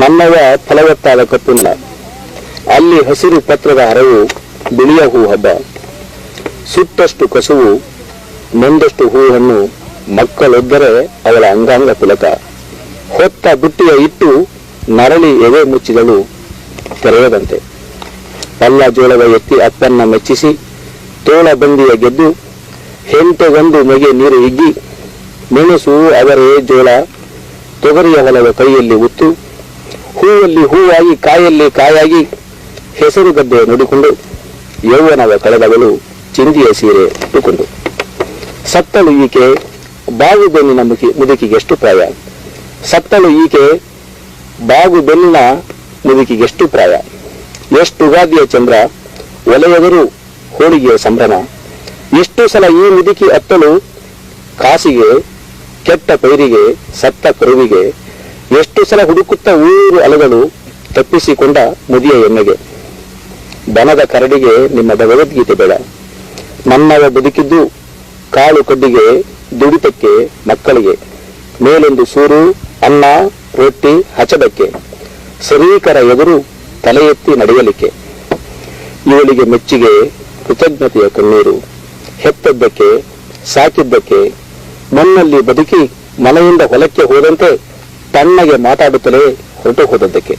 ನನ್ನವ ಫಲವತ್ತಾದ ಕಪ್ಪು ಅಲ್ಲಿ ಹಸಿರು ಪತ್ರದ ಹರವು ಬಿಳಿಯ ಹೂ ಹಬ್ಬ. ಸುಟ್ಟಷ್ಟು ಕಸುವು, ನೊಂದಷ್ಟು ಹೂವನ್ನು ಮಕ್ಕಳೊದ್ದರೆ ಅವಳ ಅಂಗಾಂಗ ಪುಲಕ ಹೊತ್ತ ಬುಟ್ಟಿಯ ಇಟ್ಟು ನರಳಿ ಎದೆ ಮುಚ್ಚಿದಳು ತೆರೆಯದಂತೆ. ಪಲ್ಲ ಜೋಳದ ಎತ್ತಿ ಅಪ್ಪನ್ನ ಮೆಚ್ಚಿಸಿ ತೋಳ ಬಂದಿಯ ಗೆದ್ದು ಹೆಂಟೆಗೊಂದು ಮಗೆ ನೀರು ಇಗ್ಗಿ ಮೆಣಸು ಅವರೇ ಜೋಳ ತೊಗರಿಯ ಹೊಲದ ಕೈಯಲ್ಲಿ ಉತ್ತು ಹೂವಲ್ಲಿ ಹೂವಾಗಿ, ಕಾಯಲ್ಲಿ ಕಾಯಾಗಿ ಹೆಸರು ಗದ್ದೆ ನುಡಿಕೊಂಡು ಯೌವನವ ಕಳೆದವಳು ಚಿಂದಿಯ ಸೀರೆ ಇಟ್ಟುಕೊಂಡು ಸತ್ತಳು ಈಕೆ ಬಾವು ಬೆನ್ನಿನ ಮುಖಿ ಮುದುಕಿಗೆಷ್ಟು ಪ್ರಾಯ. ಸತ್ತಳು ಈಕೆ ಬಾವು ಬೆನ್ನಿನ ಮುದುಕಿಗೆಷ್ಟು ಪ್ರಾಯ. ಎಷ್ಟು ಉಗಾದಿಯ ಚಂದ್ರ, ಒಲೆಯವರು ಹೋಳಿಗೆಯ ಸಂಭ್ರಮ. ಎಷ್ಟು ಸಲ ಈ ಮುದುಕಿ ಅತ್ತಲು ಕಾಸಿಗೆ, ಕೆಟ್ಟ ಪೈರಿಗೆ, ಸತ್ತ ಕರುವಿಗೆ ಎಷ್ಟು ಸಲ ಹುಡುಕುತ್ತ ಊರು ಅಲೆಗಳು ತಪ್ಪಿಸಿಕೊಂಡ ಮುದಿಯ ಎಮ್ಮೆಗೆ. ದನದ ಕರಡಿಗೆ ನಿಮ್ಮ ಭಗವದ್ಗೀತೆ ಬೇಡ. ನನ್ನವ ಬದುಕಿದ್ದು ಕಾಳು ಕಡ್ಡಿಗೆ, ದುಡಿತಕ್ಕೆ, ಮಕ್ಕಳಿಗೆ. ಮೇಲೊಂದು ಸೂರು, ಅನ್ನ, ರೊಟ್ಟಿ ಹಚದಕ್ಕೆ. ಸರೀಕರ ಎದುರು ತಲೆ ಎತ್ತಿ ನಡೆಯಲಿಕ್ಕೆ. ಇವಳಿಗೆ ಮೆಚ್ಚುಗೆ, ಕೃತಜ್ಞತೆಯ ಕಣ್ಣೀರು. ಹೆತ್ತದ್ದಕ್ಕೆ ಸಾಕಿದ್ದಕ್ಕೆ, ಮಣ್ಣಲ್ಲಿ ಬದುಕಿ ಮನೆಯಿಂದ ಹೊಲಕ್ಕೆ ಹೋದಂತೆ ತಣ್ಣಗೆ ಮಾತಾಡುತ್ತಲೇ ಹೊರಟು ಹೋದದ್ದಕ್ಕೆ.